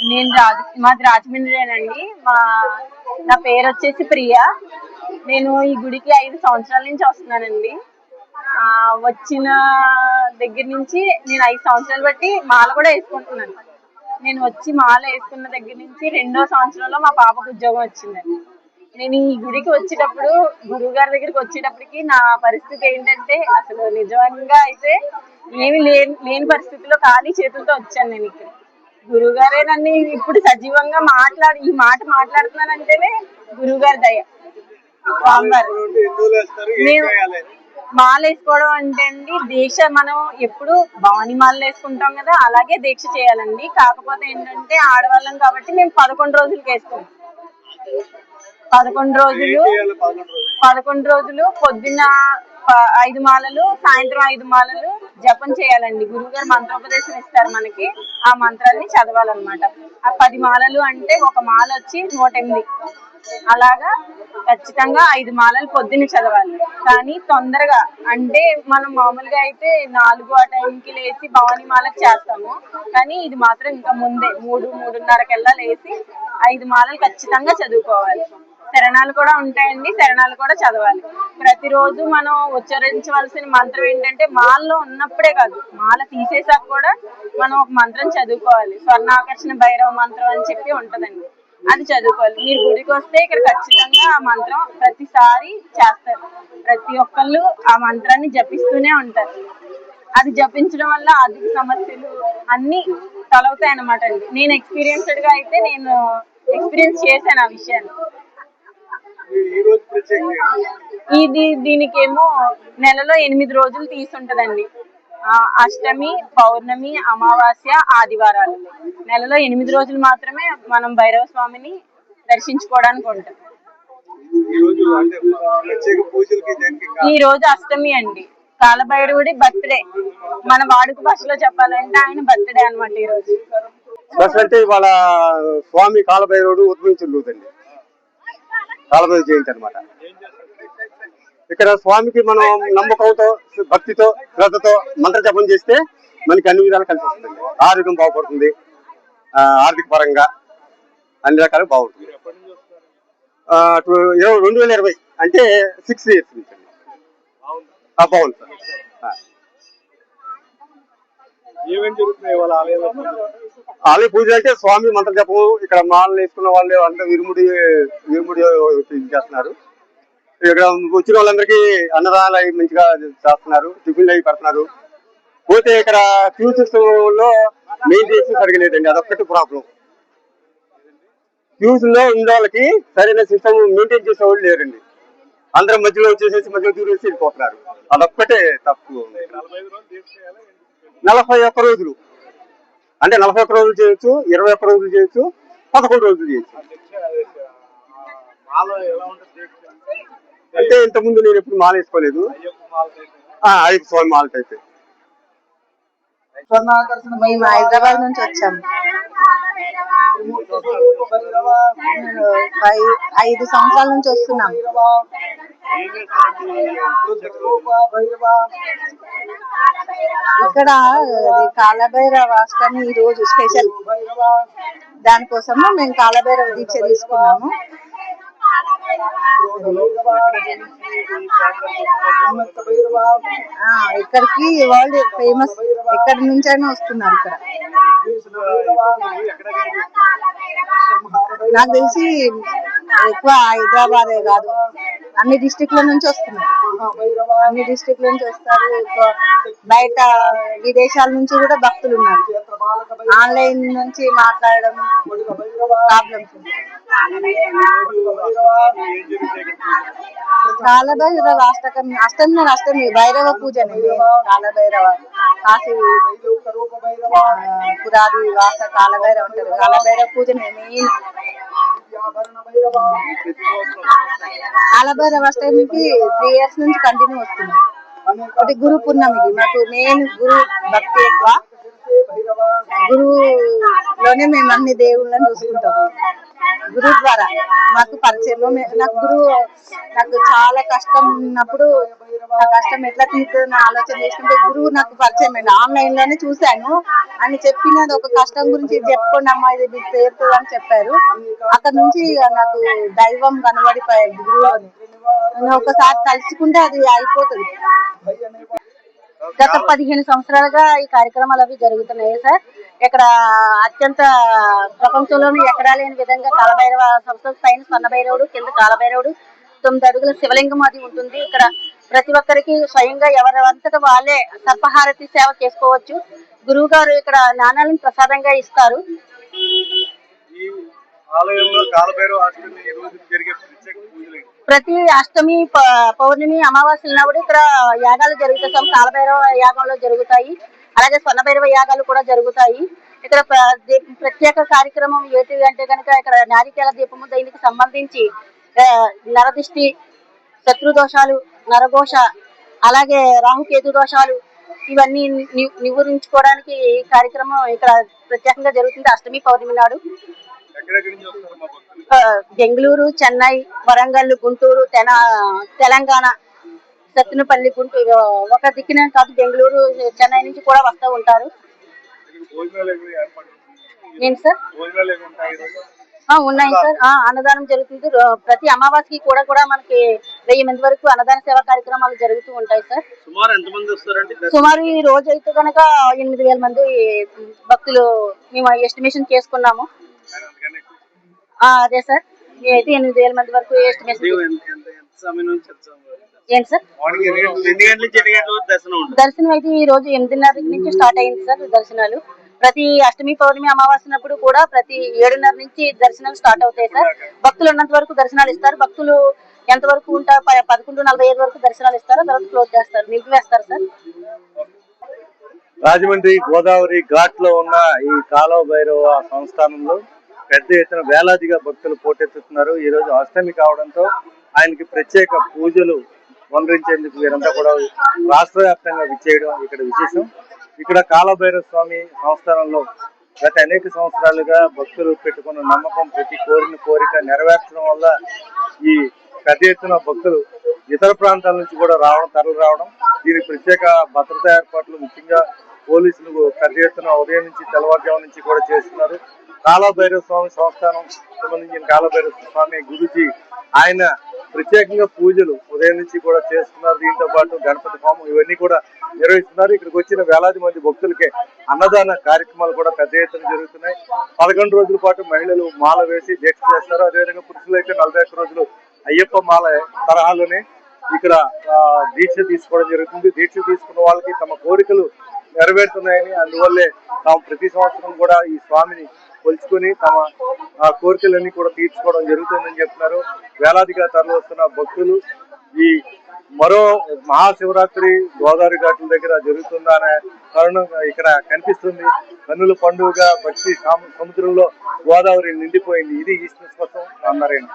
నేను రాజ మాది రాజమండ్రినండి మా నా పేరు వచ్చేసి ప్రియా. నేను ఈ గుడికి ఐదు సంవత్సరాల నుంచి వస్తున్నానండి. వచ్చిన దగ్గర నుంచి నేను ఐదు సంవత్సరాలు బట్టి మాల కూడా వేసుకుంటున్నాను. నేను వచ్చి మాల వేసుకున్న దగ్గర నుంచి రెండో సంవత్సరంలో మా పాపకు ఉద్యోగం వచ్చిందండి. నేను ఈ గుడికి వచ్చేటప్పుడు గురువు గారి దగ్గరికి వచ్చేటప్పటికి నా పరిస్థితి ఏంటంటే అసలు నిజంగా అయితే ఏమి లేని లేని పరిస్థితిలో ఖాళీ చేతులతో వచ్చాను నేను ఇక్కడ. గురువు గారే నన్ను ఇప్పుడు సజీవంగా మాట్లాడి ఈ మాట మాట్లాడుతున్నానంటేనే గురువు గారి దయ. స్వామివారు మేము మాల వేసుకోవడం అంటే అండి దీక్ష మనం ఎప్పుడు భవాని మాలలు వేసుకుంటాం కదా అలాగే దీక్ష చేయాలండి. కాకపోతే ఏంటంటే ఆడవాళ్ళం కాబట్టి మేము పదకొండు రోజులకి వేసుకుంటాం పదకొండు రోజులు పదకొండు రోజులు? పొద్దున్న ప- ఐదు మాలలు సాయంత్రం ఐదు మాలలు జపం చేయాలండి. గురువు గారు మంత్రోపదేశం ఇస్తారు మనకి. ఆ మంత్రాన్ని చదవాలన్నమాట. ఆ పది మాలలు అంటే ఒక మాల వచ్చి నూట ఎనిమిది అలాగా ఖచ్చితంగా ఐదు మాలలు పొద్దున్న చదవాలి. కానీ తొందరగా అంటే మనం మామూలుగా అయితే నాలుగు ఆ టైంకి లేచి భవాని మాలకు చేస్తాము. కానీ ఇది మాత్రం ఇంకా ముందే మూడు మూడున్నరకెల్లా లేచి ఐదు మాలలు ఖచ్చితంగా చదువుకోవాలి. శరణాలు కూడా ఉంటాయండి. శరణాలు కూడా చదవాలి. ప్రతిరోజు మనం ఉచ్చరించవలసిన మంత్రం ఏంటంటే మాల్లో ఉన్నప్పుడే కాదు మాల తీసేసాక కూడా మనం ఒక మంత్రం చదువుకోవాలి. స్వర్ణాకర్షణ భైరవ మంత్రం అని చెప్పి ఉంటదండి. అది చదువుకోవాలి. మీరు గుడికి వస్తే ఇక్కడ ఖచ్చితంగా ఆ మంత్రం ప్రతిసారి చేస్తారు. ప్రతి ఒక్కళ్ళు ఆ మంత్రాన్ని జపిస్తూనే ఉంటారు. అది జపించడం వల్ల ఆర్థిక సమస్యలు అన్ని తలవుతాయి అన్నమాట అండి. నేను ఎక్స్పీరియన్స్డ్గా అయితే నేను ఎక్స్పీరియన్స్ చేశాను ఆ విషయాన్ని. ఇది దీనికేమో నెలలో ఎనిమిది రోజులు తీసుంటదండి. అష్టమి పౌర్ణమి అమావాస్య ఆదివారాలు. నెలలో ఎనిమిది రోజులు మాత్రమే మనం భైరవ స్వామిని దర్శించుకోవడానికి ఉంటాం. ఈ రోజు అష్టమి అండి. కాలభైరవుడి బర్త్డే. మన వాడుక భాషలో చెప్పాలంటే ఆయన బర్త్డే అనమాట ఈ రోజు. స్పెషల్ అంటే ఇవాళ స్వామి కాలభైరవుడు ఉద్భవించండి రోజండి కాలభైరవ జయంతి అనమాట ఇక్కడ స్వామికి మనం నమ్మకంతో భక్తితో శ్రద్ధతో మంత్ర జపం చేస్తే మనకి అన్ని విధాలు కలిసి వస్తుంది. ఆరోగ్యం బాగుపడుతుంది. ఆర్థిక పరంగా అన్ని రకాలు బాగుంటుంది. ఇరవై- రెండు వేల ఇరవై అంటే సిక్స్ ఇయర్స్ నుంచి బాగుంది సార్. ఏమేమి జరుగుతున్నాయి వాళ్ళ ఆలయ పూజ అంటే స్వామి మంత్ర జపం ఇక్కడ మాలలు వేసుకున్న వాళ్ళు అంతా విరుముడి విరుముడి చేస్తున్నారు. ఇక్కడ వచ్చిన వాళ్ళందరికీ అన్నదానాలు అవి మంచిగా చేస్తున్నారు టిఫిన్లు అవి పెడుతున్నారు. పోతే ఇక్కడ క్యూ సిస్టమ్లో చేసి సరిగలేదండి అదొక్కటి ప్రాబ్లం క్యూస్లో ఉన్న వాళ్ళకి సరైన సిస్టమ్ మెయింటైన్ చేసే వాళ్ళు లేరండి. అందరం మధ్యలో వచ్చేసేసి మధ్యలో దూరేసి వెళ్ళిపోతున్నారు. అదొక్కటే తప్పు. నలభై నలభై ఒక్క రోజులు. అంటే నలభై ఒక్క రోజులు చేయొచ్చు ఇరవై ఒక్క రోజులు చేయొచ్చు పదకొండు రోజులు చేయొచ్చు. అంటే ఇంతకుముందు నేను ఎప్పుడు మాల వేసుకోలేదు అయ్యప్ప మాల అయితే ఆ, అయ్యప్ప స్వామి మాల అయితే స్వర్ణాకర్షణ మేము హైదరాబాద్ నుంచి వచ్చాము ఐదు సంవత్సరాల నుంచి వస్తున్నాం. ఇక్కడ కాలభైరవ అష్టమి ఈ రోజు స్పెషల్. దానికోసము మేము కాలభైరవ దీక్ష తీసుకున్నాము. ఇక్కడికి వరల్డ్ ఫేమస్ ఎక్కడి నుంచైనా వస్తున్నారు ఇక్కడ. నాకు తెలిసి ఎక్కువ హైదరాబాదే కాదు. అన్ని డిస్టిక్ల నుంచి వస్తున్నారు. అన్ని డిస్టిక్ల నుంచి వస్తారు. ఎక్కువ బయట విదేశాల నుంచి కూడా భక్తులు ఉన్నారు. ఆన్లైన్ నుంచి మాట్లాడడం ప్రాబ్లమ్స్. కాలభైరవ అష్టకం అష్టమి అష్టమి భైరవ పూజనే కాలభైరవ కాశీ పురాది వాస కాలభైరవ అంటారు. కాలభైరవ పూజనే మెయిన్ కాలభైరవ అష్టమికి త్రీ ఇయర్స్ నుంచి కంటిన్యూ వస్తుంది. ఒకటి గురు పూర్ణమికి మాకు మెయిన్ గురు భక్తి ఎక్కువ. గురువులోనే మేము అన్ని దేవుళ్ళని చూసుకుంటాం. గురువు ద్వారా. నాకు పరిచయం నాకు గురువు నాకు చాలా కష్టం ఉన్నప్పుడు నా కష్టం ఎట్లా తీరుతుందని ఆలోచన చేసినప్పుడు గురువు నాకు పరిచయం అండి ఆన్లైన్లోనే చూశాను. అని చెప్పినది ఒక కష్టం గురించి చెప్పుకోండి అమ్మా ఇది మీకు తీరుతుంది అని చెప్పారు. అక్కడ నుంచి నాకు దైవం కనబడిపోయారు గురువులోని నేను ఒకసారి తలుచుకుంటే అది అయిపోతుంది. గత పదిహేను సంవత్సరాలుగా ఈ కార్యక్రమాలు అవి జరుగుతున్నాయి సార్. ఇక్కడ అత్యంత ప్రపంచంలోనే ఎక్కడా లేని విధంగా కాలభైరవ సంస్థ పైన స్వర్ణభైరవుడు కింద కాలభైరవుడు తొమ్మిది అడుగుల శివలింగం అది ఉంటుంది. ఇక్కడ ప్రతి ఒక్కరికి స్వయంగా ఎవరంతట వాళ్ళే సర్పహారతి సేవ చేసుకోవచ్చు. గురువు గారు ఇక్కడ నాణాలను ప్రసాదంగా ఇస్తారు? ప్రతి అష్టమి పౌర్ణమి అమావాస్య ఉన్నప్పుడు ఇక్కడ యాగాలు జరుగుతాయి. కాలభైరవ యాగంలో జరుగుతాయి. అలాగే స్వర్ణభైరవ యాగాలు కూడా జరుగుతాయి. ఇక్కడ ప్రత్యేక కార్యక్రమం ఏంటి అంటే కనుక ఇక్కడ నారికేల దీపము దీనికి సంబంధించి నరదృష్టి నరదిష్టి శత్రు దోషాలు నరఘోష అలాగే రాహుకేతు దోషాలు ఇవన్నీ నివారించుకోవడానికి ఈ కార్యక్రమం ఇక్కడ ప్రత్యేకంగా జరుగుతుంది. అష్టమి పౌర్ణమి నాడు. బెంగళూరు చెన్నై వరంగల్ గుంటూరు తెన తెలంగాణ సత్తునపల్లి గుంటూరు ఒక దిక్కునే కాదు బెంగళూరు చెన్నై నుంచి కూడా వస్తూ ఉంటారు. ఏంటి సార్? ఉన్నాయి సార్. ఆ, అన్నదానం జరుగుతుంది. ప్రతి అమావాస్యకి కూడా కూడా మనకి వెయ్యి మంది వరకు అన్నదాన సేవా కార్యక్రమాలు జరుగుతూ ఉంటాయి సార్. సుమారు ఈ రోజు అయితే కనుక ఎనిమిది వేల మంది భక్తులు మేము ఎస్టిమేషన్ చేసుకున్నాము. అదే సార్. మేమైతే ఎనిమిది వేల మంది వరకు ఎస్టిమేషన్ ఏంటి సార్? దర్శనం అయితే ఈ రోజు ఎనిమిదిన్నర నుంచి స్టార్ట్ అయింది సార్ దర్శనాలు. ప్రతి అష్టమి పౌర్ణమి అమావాస్యనప్పుడు కూడా ప్రతి ఏడున్నర నుంచి దర్శనాలు స్టార్ట్ అవుతాయి సార్. భక్తులు ఉన్నంత వరకు దర్శనాలు ఇస్తారు. భక్తులు ఎంత వరకు ఉంటారు పదకొండు నలభై ఐదు వరకు దర్శనాలు ఇస్తారు తర్వాత క్లోజ్ చేస్తారు. నిలిపివేస్తారు సార్. రాజమండ్రి గోదావరి ఘాట్లో ఉన్న ఈ కాలువ భైరవ సంస్థానంలో పెద్ద ఎత్తున వేలాదిగా భక్తులు పోటెత్తుతున్నారు. ఈ రోజు అష్టమి కావడంతో ఆయనకి ప్రత్యేక పూజలు వనరించేందుకు వీరంతా కూడా రాష్ట్ర వ్యాప్తంగా విచ్చేయడం ఇక్కడ విశేషం. ఇక్కడ కాలభైరవ స్వామి సంస్థానంలో గత అనేక సంవత్సరాలుగా భక్తులు పెట్టుకున్న నమ్మకం ప్రతి కోరిన కోరిక నెరవేర్చడం వల్ల ఈ పెద్ద ఎత్తున భక్తులు ఇతర ప్రాంతాల నుంచి కూడా రావడం తరలి రావడం దీనికి ప్రత్యేక భద్రతా ఏర్పాట్లు ముఖ్యంగా పోలీసులు పెద్ద ఎత్తున ఉదయం నుంచి తెల్లవారుజాము నుంచి కూడా చేస్తున్నారు. కాలభైరవ స్వామి సంస్థానం సంబంధించిన కాలభైరవ స్వామి గురుజీ ఆయన ప్రత్యేకంగా పూజలు ఉదయం నుంచి కూడా చేస్తున్నారు. దీంతో పాటు గణపతి హోమం ఇవన్నీ కూడా నిర్వహిస్తున్నారు. ఇక్కడికి వచ్చిన వేలాది మంది భక్తులకి అన్నదాన కార్యక్రమాలు కూడా పెద్ద ఎత్తున జరుగుతున్నాయి. పదకొండు రోజుల పాటు మహిళలు మాల వేసి దీక్ష చేస్తారు. అదేవిధంగా పురుషులు అయితే నలభై ఒక్క రోజులు అయ్యప్ప మాల తరహాలోనే ఇక్కడ ఆ, దీక్ష తీసుకోవడం జరుగుతుంది. దీక్ష తీసుకున్న వాళ్ళకి తమ కోరికలు నెరవేరుతున్నాయని అందువల్లే తాము ప్రతి సంవత్సరం కూడా ఈ స్వామిని కొలుచుకొని తమ ఆ, కోరికలన్నీ కూడా తీర్చుకోవడం జరుగుతుందని చెప్తున్నారు. వేలాదిగా తరలి వస్తున్న భక్తులు ఈ మరో మహాశివరాత్రి గోదావరి ఘాట్ల దగ్గర జరుగుతుందనే తరుణం ఇక్కడ కనిపిస్తుంది. కన్నుల పండుగగా భక్తి సముద్రంలో గోదావరి నిండిపోయింది. ఇది ఈ స్పష్టం అన్నారండి